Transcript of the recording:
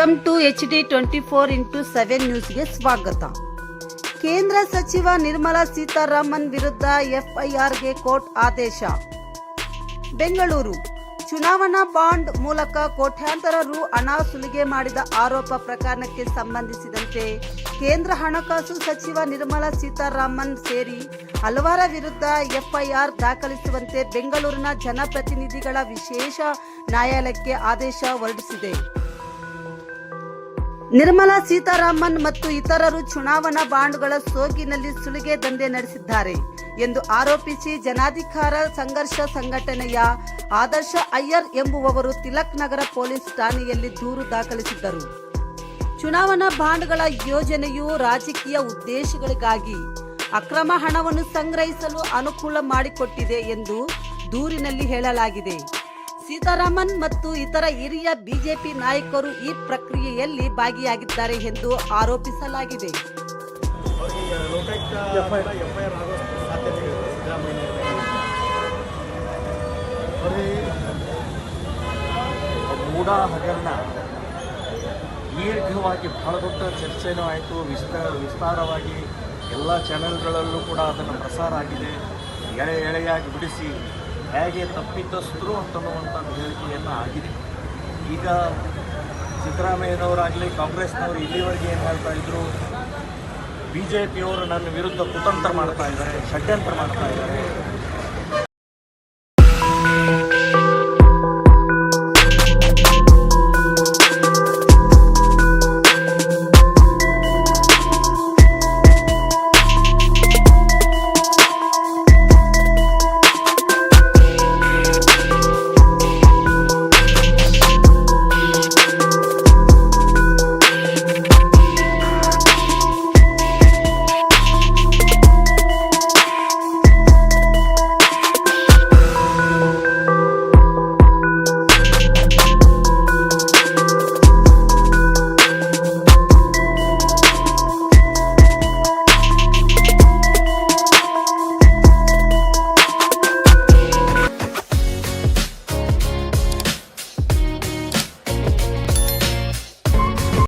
Welcome to H D twenty four into seven ನ್ಯೂಸ್ಗೆ ಸ್ವಾಗತ. ಕೇಂದ್ರ ಸಚಿವ ನಿರ್ಮಲಾ ಸೀತಾರಾಮನ್ ವಿರುದ್ಧ ಎಫ್ಐಆರ್ಗೆ ಕೋರ್ಟ್ ಆದೇಶ. ಬೆಂಗಳೂರು. ಚುನಾವಣಾ ಬಾಂಡ್ ಮೂಲಕ ಕೋಟ್ಯಾಂತರ ರು ಹಣ ಸುಲಿಗೆ ಮಾಡಿದ ಆರೋಪ ಪ್ರಕರಣಕ್ಕೆ ಸಂಬಂಧಿಸಿದಂತೆ ಕೇಂದ್ರ ಹಣಕಾಸು ಸಚಿವ ನಿರ್ಮಲಾ ಸೀತಾರಾಮನ್ ಸೇರಿ ಹಲವರ ವಿರುದ್ಧ ಎಫ್ಐಆರ್ ದಾಖಲಿಸುವಂತೆ ಬೆಂಗಳೂರಿನ ಜನಪ್ರತಿನಿಧಿಗಳ ವಿಶೇಷ ನ್ಯಾಯಾಲಯಕ್ಕೆ ಆದೇಶ ಹೊರಡಿಸಿದೆ. ನಿರ್ಮಲಾ ಸೀತಾರಾಮನ್ ಮತ್ತು ಇತರರು ಚುನಾವಣಾ ಬಾಂಡ್ಗಳ ಸೋಗಿನಲ್ಲಿ ಸುಲಿಗೆ ದಂಧೆ ನಡೆಸಿದ್ದಾರೆ ಎಂದು ಆರೋಪಿಸಿ ಜನಾಧಿಕಾರ ಸಂಘರ್ಷ ಸಂಘಟನೆಯ ಆದರ್ಶ ಅಯ್ಯರ್ ಎಂಬುವವರು ತಿಲಕ್ ನಗರ ಪೊಲೀಸ್ ಠಾಣೆಯಲ್ಲಿ ದೂರು ದಾಖಲಿಸಿದ್ದರು. ಚುನಾವಣಾ ಬಾಂಡ್ಗಳ ಯೋಜನೆಯು ರಾಜಕೀಯ ಉದ್ದೇಶಗಳಿಗಾಗಿ ಅಕ್ರಮ ಹಣವನ್ನು ಸಂಗ್ರಹಿಸಲು ಅನುಕೂಲ ಮಾಡಿಕೊಟ್ಟಿದೆ ಎಂದು ದೂರಿನಲ್ಲಿ ಹೇಳಲಾಗಿದೆ. ಸೀತಾರಾಮನ್ ಮತ್ತು ಇತರ ಹಿರಿಯ ಬಿಜೆಪಿ ನಾಯಕರು ಈ ಪ್ರಕ್ರಿಯೆಯಲ್ಲಿ ಭಾಗಿಯಾಗಿದ್ದಾರೆ ಎಂದು ಆರೋಪಿಸಲಾಗಿದೆ. ದೀರ್ಘವಾಗಿ ಬಹಳ ದೊಡ್ಡ ಚರ್ಚೆನೂ ಆಯಿತು. ವಿಸ್ತಾರ ವಿಸ್ತಾರವಾಗಿ ಎಲ್ಲ ಚಾನೆಲ್ಗಳಲ್ಲೂ ಕೂಡ ಅದನ್ನು ಪ್ರಸಾರ ಆಗಿದೆ. ಎಳೆ ಎಳೆಯಾಗಿ ಬಿಡಿಸಿ ಹೇಗೆ ತಪ್ಪಿತಸ್ಥರು ಅನ್ನುವಂಥ ಹೇಳಿಕೆಯನ್ನು ಆಗಿದೆ. ಈಗ ಸಿದ್ದರಾಮಯ್ಯನವರಾಗಲಿ, ಕಾಂಗ್ರೆಸ್ನವರು ಇಲ್ಲಿವರೆಗೆ ಏನು ಹೇಳ್ತಾ ಇದ್ರು? ಬಿ ಜೆ ಪಿಯವರು ನನ್ನ ವಿರುದ್ಧ ಕುತಂತ್ರ ಮಾಡ್ತಾ ಇದ್ದಾರೆ, ಷಡ್ಯಂತ್ರ ಮಾಡ್ತಾ ಇದ್ದಾರೆ.